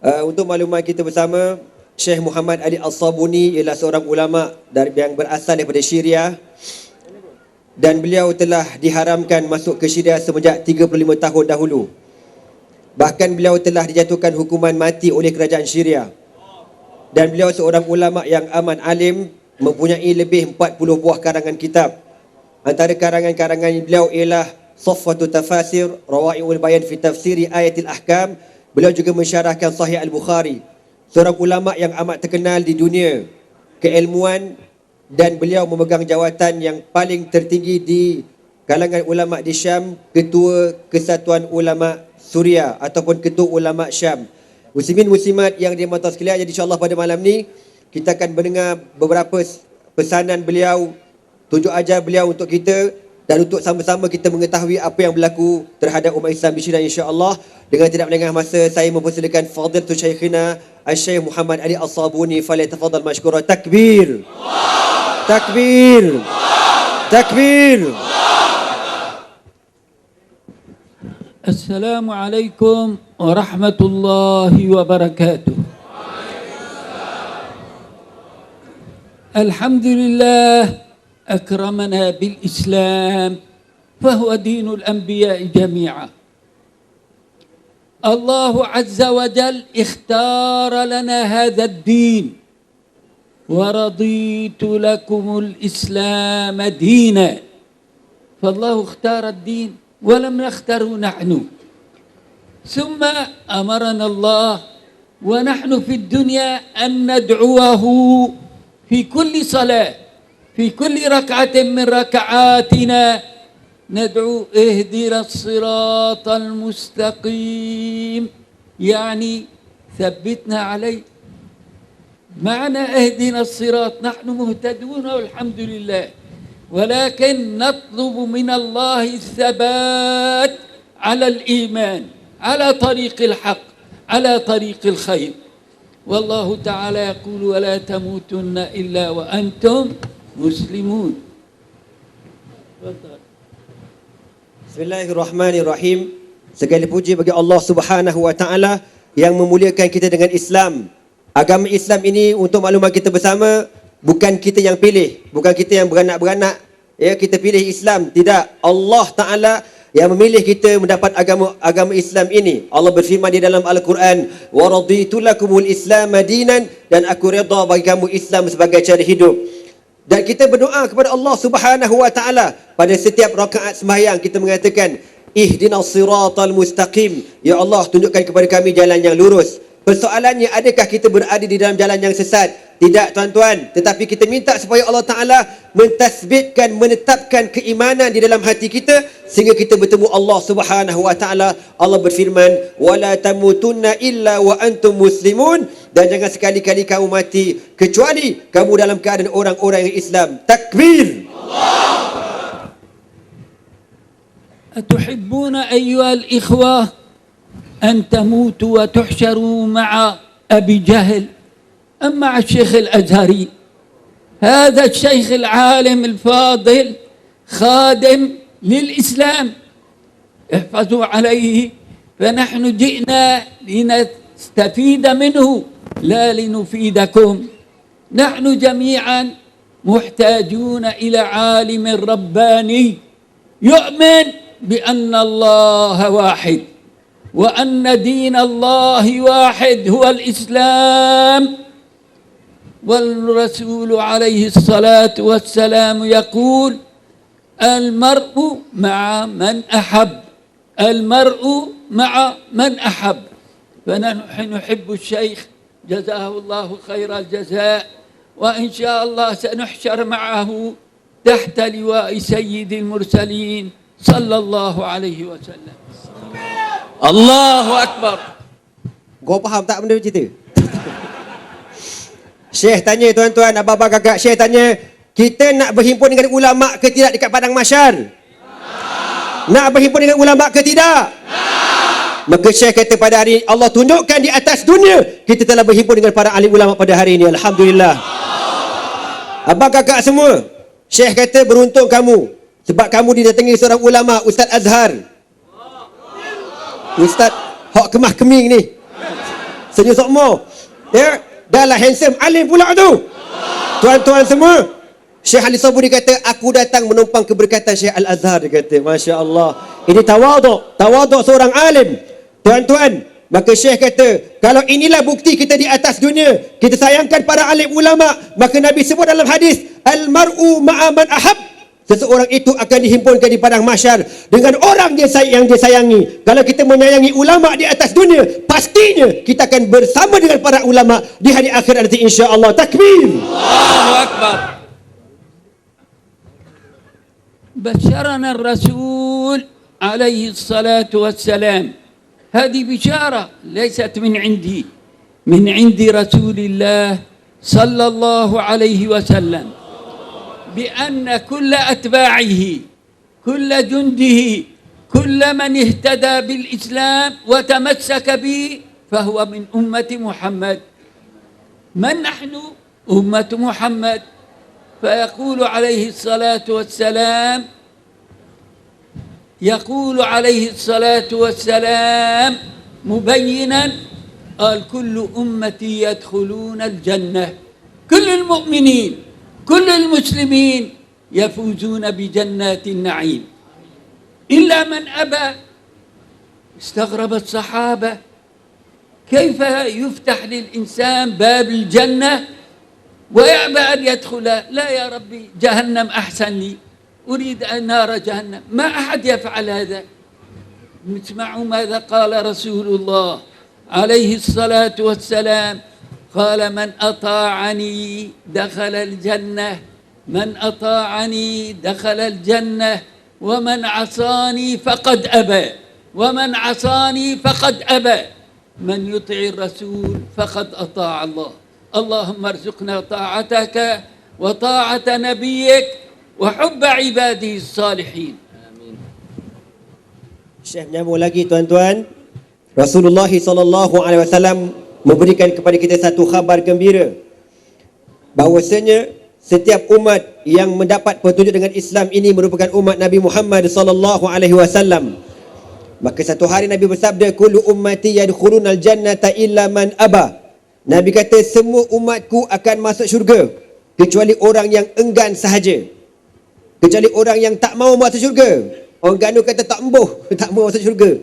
Uh, untuk maklumat kita bersama, Syekh Muhammad Ali Al-Sabuni ialah seorang ulama dari yang berasal daripada Syria dan beliau telah diharamkan masuk ke Syria semenjak 35 tahun dahulu. Bahkan beliau telah dijatuhkan hukuman mati oleh kerajaan Syria. Dan beliau seorang ulama yang aman alim mempunyai lebih 40 buah karangan kitab. Antara karangan-karangan beliau ialah Safwatu Tafasir, Rawa'iul Bayan fi Tafsiri Ayatil Ahkam, Beliau juga mensyarahkan Sahih Al-Bukhari. Seorang ulama yang amat terkenal di dunia keilmuan dan beliau memegang jawatan yang paling tertinggi di kalangan ulama di Syam, Ketua Kesatuan Ulama Suria ataupun Ketua Ulama Syam. Muslimin muslimat yang dimata sekalian, jadi insya-Allah pada malam ni kita akan mendengar beberapa pesanan beliau, tunjuk ajar beliau untuk kita dan untuk sama-sama kita mengetahui apa yang berlaku terhadap umat Islam di China insya-Allah dengan tidak melengah masa saya mempersilakan Fadilatul Syekhina Al-Syekh Muhammad Ali As-Sabuni fali tafadhal mashkura takbir takbir takbir Allah. Takbir. Allah. Assalamualaikum warahmatullahi wabarakatuh. Alhamdulillah أكرمنا بالإسلام فهو دين الأنبياء جميعا. الله عز وجل اختار لنا هذا الدين ورضيت لكم الإسلام دينا. فالله اختار الدين ولم نختاره نحن. ثم أمرنا الله ونحن في الدنيا أن ندعوه في كل صلاة. في كل ركعة من ركعاتنا ندعو اهدنا الصراط المستقيم. يعني ثبتنا عليه. معنى اهدنا الصراط نحن مهتدون والحمد لله. ولكن نطلب من الله الثبات على الإيمان على طريق الحق على طريق الخير. والله تعالى يقول ولا تموتن إلا وأنتم muslimun. Bismillahirrahmanirrahim. Segala puji bagi Allah Subhanahu wa taala yang memuliakan kita dengan Islam. Agama Islam ini untuk maklumat kita bersama bukan kita yang pilih bukan kita yang beranak-beranak. Ya kita pilih Islam tidak. Allah taala yang memilih kita mendapat agama agama Islam ini. Allah berfirman di dalam Al-Quran wa raditu lakumul islam madinan dan aku redha bagi kamu Islam sebagai cara hidup. Dan kita berdoa kepada Allah Subhanahu wa taala pada setiap rakaat sembahyang kita mengatakan ihdinas siratal mustaqim ya Allah tunjukkan kepada kami jalan yang lurus. Persoalannya adakah kita berada di dalam jalan yang sesat? Tidak tuan-tuan, tetapi kita minta supaya Allah Taala mentasbitkan menetapkan keimanan di dalam hati kita sehingga kita bertemu Allah Subhanahu wa taala. Allah berfirman, "Wala tamutunna illa wa antum muslimun." Dan jangan sekali-kali kamu mati kecuali kamu dalam keadaan orang-orang yang Islam. Takbir. أتحبون أيها الإخوة أن تموتوا وتحشروا مع أبي جهل أم مع الشيخ الأزهري هذا الشيخ العالم الفاضل خادم للإسلام احفظوا عليه فنحن جئنا لنستفيد منه لا لنفيدكم. نحن جميعا محتاجون إلى عالم رباني يؤمن بأن الله واحد وأن دين الله واحد هو الإسلام. والرسول عليه الصلاة والسلام يقول المرء مع من أحب المرء مع من أحب. فنحن نحب الشيخ جزاه الله خير الجزاء وإن شاء الله سنحشر معه تحت لواء سيد المرسلين صلى الله عليه وسلم الله أكبر Kau faham tak benda cerita? Syekh tanya tuan-tuan, abang-abang kakak, Syekh tanya, kita nak berhimpun dengan ulama ke tidak dekat padang mahsyar? Nak berhimpun dengan ulama ke tidak? Maka Syekh kata pada hari ini, Allah tunjukkan di atas dunia, kita telah berhimpun dengan para ahli ulama pada hari ini. Alhamdulillah. Abang kakak semua, Syekh kata beruntung kamu. Sebab kamu didatangi seorang ulama, Ustaz Azhar. Ustaz Hak Kemah Keming ni. Senyum sokmo. Ya, dah lah handsome alim pula tu. Tuan-tuan semua, Syekh Ali Saburi kata, aku datang menumpang keberkatan Syekh Al-Azhar. Dia kata, Masya Allah. Ini tawaduk. Tawaduk seorang alim. Tuan-tuan, maka Syekh kata, kalau inilah bukti kita di atas dunia, kita sayangkan para alim ulama, maka Nabi sebut dalam hadis, Al-mar'u ma'aman ahab. Seseorang itu akan dihimpunkan di padang masyar dengan orang dia sayang yang dia sayangi. Kalau kita menyayangi ulama di atas dunia, pastinya kita akan bersama dengan para ulama di hari akhir nanti insya-Allah. Takbir. Allahu akbar. Basyaran Rasul alaihi salatu wassalam. هذه بشارة ليست من عندي من عند رسول الله صلى الله عليه وسلم بأن كل أتباعه كل جنده كل من اهتدى بالإسلام وتمسك به فهو من أمة محمد. من نحن؟ أمة محمد. فيقول عليه الصلاة والسلام يقول عليه الصلاة والسلام مبينا قال كل أمتي يدخلون الجنة كل المؤمنين كل المسلمين يفوزون بجنات النعيم. إلا من أبى استغرب الصحابة كيف يفتح للإنسان باب الجنة ويأبى أن يدخل؟ لا يا ربي جهنم أحسن لي. أريد أن نار جهنم. ما أحد يفعل هذا. اسمعوا ماذا قال رسول الله عليه الصلاة والسلام. قال من أطاعني دخل الجنة. من أطاعني دخل الجنة. ومن عصاني فقد أبى. ومن عصاني فقد أبى. من يطع الرسول فقد أطاع الله. اللهم ارزقنا طاعتك وطاعة نبيك وحب عباده الصالحين Syekh menyambung lagi tuan-tuan. Rasulullah sallallahu alaihi wasallam memberikan kepada kita satu khabar gembira bahwasanya setiap umat yang mendapat petunjuk dengan Islam ini merupakan umat Nabi Muhammad sallallahu alaihi wasallam. Maka satu hari Nabi bersabda kullu ummati yadkhulunal jannata illa man aba. Nabi kata semua umatku akan masuk syurga kecuali orang yang enggan sahaja. Kecuali orang yang tak mau masuk syurga. Orang ganu kata tak embuh, tak mau masuk syurga.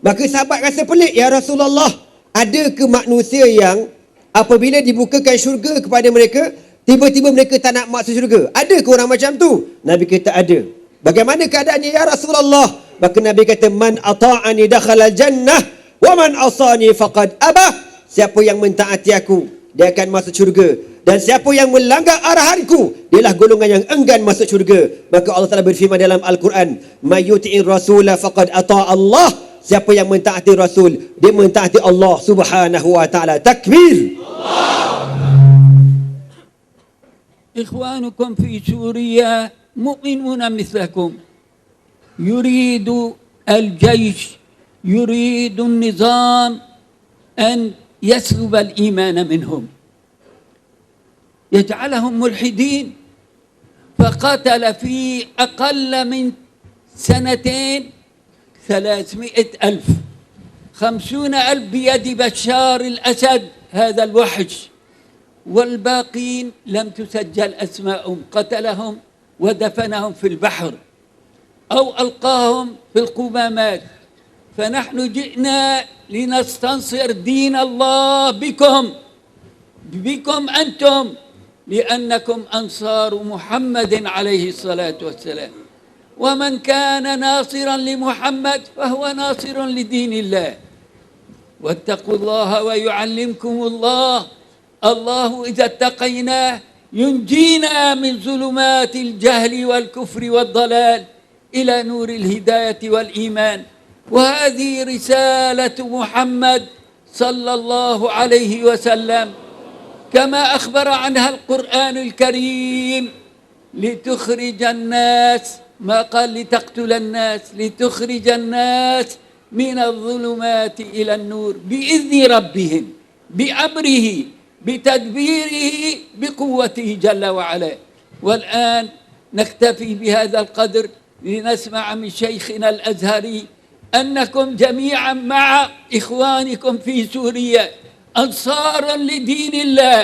Maka sahabat rasa pelik, Ya Rasulullah, ada ke manusia yang apabila dibukakan syurga kepada mereka, tiba-tiba mereka tak nak masuk syurga? Ada ke orang macam tu? Nabi kata ada. Bagaimana keadaannya Ya Rasulullah? Maka Nabi kata, Man ata'ani dakhala jannah, wa man asani faqad abah. Siapa yang mentaati aku, dia akan masuk syurga. Dan siapa yang melanggar arahanku, dialah golongan yang enggan masuk syurga. Maka Allah Taala berfirman dalam Al-Quran, "Mayyuti'ir rasula faqad ata Allah." Siapa yang mentaati Rasul, dia mentaati Allah Subhanahu wa taala. Takbir. إخوانكم في سوريا مؤمنون مثلكم يريد الجيش يريد النظام أن يسلب الإيمان منهم يجعلهم ملحدين. فقتل في أقل من سنتين ثلاثمائة ألف. خمسون ألف بيد بشار الأسد هذا الوحش. والباقين لم تسجل أسماءهم. قتلهم ودفنهم في البحر أو ألقاهم في القمامات. فنحن جئنا لنستنصر دين الله بكم بكم أنتم. لأنكم أنصار محمد عليه الصلاة والسلام. ومن كان ناصرا لمحمد فهو ناصر لدين الله. واتقوا الله ويعلمكم الله. الله إذا اتقيناه ينجينا من ظلمات الجهل والكفر والضلال إلى نور الهداية والإيمان. وهذه رسالة محمد صلى الله عليه وسلم. كما أخبر عنها القرآن الكريم لتخرج الناس ما قال لتقتل الناس لتخرج الناس من الظلمات إلى النور بإذن ربهم بأمره بتدبيره بقوته جل وعلا. والآن نكتفي بهذا القدر لنسمع من شيخنا الأزهري أنكم جميعا مع إخوانكم في سوريا. أنصارا لدين الله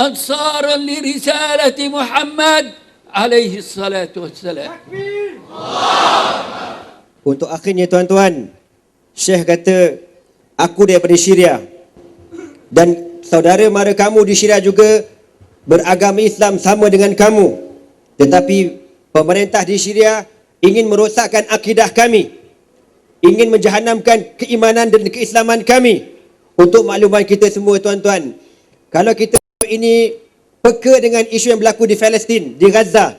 أنصارا لرسالة محمد عليه الصلاة والسلام Untuk akhirnya tuan-tuan, Syekh kata, aku daripada Syria. Dan saudara mara kamu di Syria juga beragama Islam sama dengan kamu. Tetapi pemerintah di Syria ingin merosakkan akidah kami. Ingin menjahanamkan keimanan dan keislaman kami. Kami. Untuk makluman kita semua tuan-tuan. Kalau kita ini peka dengan isu yang berlaku di Palestin, di Gaza.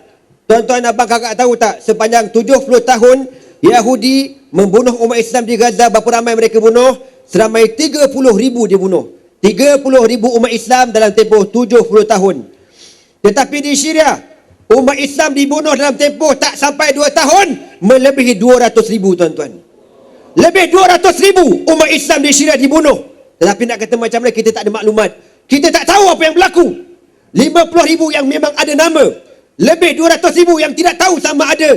Tuan-tuan abang kakak tahu tak sepanjang 70 tahun Yahudi membunuh umat Islam di Gaza berapa ramai mereka bunuh? Seramai 30 ribu dia bunuh. 30 ribu umat Islam dalam tempoh 70 tahun. Tetapi di Syria, umat Islam dibunuh dalam tempoh tak sampai 2 tahun melebihi 200 ribu tuan-tuan. Lebih 200 ribu umat Islam di Syria dibunuh. Tetapi nak kata macam mana kita tak ada maklumat. Kita tak tahu apa yang berlaku. 50 ribu yang memang ada nama. Lebih 200 ribu yang tidak tahu sama ada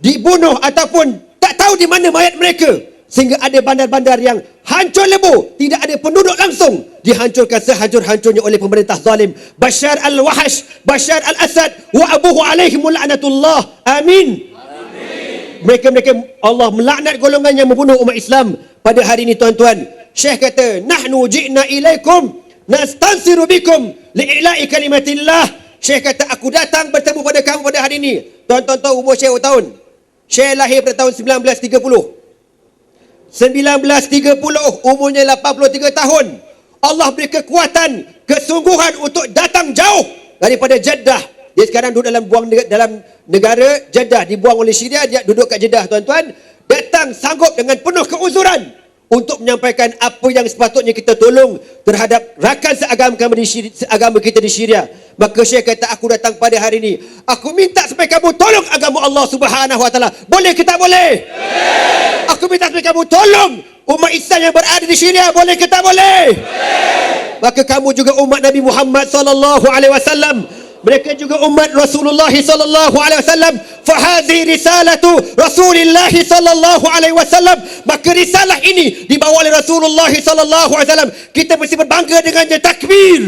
dibunuh ataupun tak tahu di mana mayat mereka. Sehingga ada bandar-bandar yang hancur lebur. Tidak ada penduduk langsung. Dihancurkan sehancur-hancurnya oleh pemerintah zalim. Bashar al-Wahash, Bashar al-Assad, wa abuhu alaihimul la'natullah. Amin. Mereka-mereka Allah melaknat golongan yang membunuh umat Islam pada hari ini tuan-tuan. Syekh kata, "Nahnu ji'na ilaikum nastansiru bikum li'ila'i kalimatillah." Syekh kata, "Aku datang bertemu pada kamu pada hari ini." Tuan-tuan tahu umur Syekh berapa tahun? Syekh lahir pada tahun 1930. 1930 umurnya 83 tahun. Allah beri kekuatan, kesungguhan untuk datang jauh daripada Jeddah. Dia sekarang duduk dalam buang dalam negara Jeddah dibuang oleh Syria, dia duduk kat Jeddah tuan-tuan. Datang sanggup dengan penuh keuzuran untuk menyampaikan apa yang sepatutnya kita tolong terhadap rakan seagama kami di Syria, seagama kita di Syria. Maka Syekh kata aku datang pada hari ini. Aku minta supaya kamu tolong agama Allah Subhanahu Wa Taala. Boleh ke tak boleh? Aku minta supaya kamu tolong umat Islam yang berada di Syria. Boleh ke tak boleh? Maka kamu juga umat Nabi Muhammad sallallahu alaihi wasallam. Mereka juga umat Rasulullah sallallahu alaihi wasallam. Fahadhi risalatu Rasulullah sallallahu alaihi wasallam. Maka risalah ini dibawa oleh Rasulullah sallallahu alaihi wasallam. Kita mesti berbangga dengannya takbir.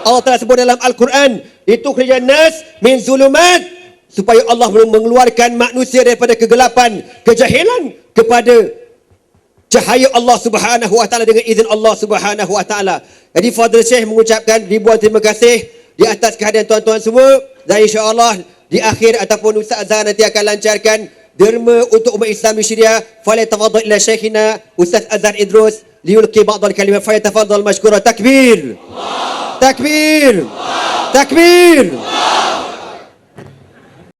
Allah telah sebut dalam Al-Quran itu kerja nas min zulumat supaya Allah mengeluarkan manusia daripada kegelapan, kejahilan kepada cahaya Allah Subhanahu wa taala dengan izin Allah Subhanahu wa taala. Jadi Fadil Syekh mengucapkan ribuan terima kasih di atas kehadiran tuan-tuan semua dan insya-Allah di akhir ataupun Ustaz Azhar nanti akan lancarkan derma untuk umat Islam di Syria. Falyatafaddal ila syekhina Ustaz Azhar Idrus liyulqi ba'd al-kalimat falyatafaddal mashkura takbir. Takbir. Takbir.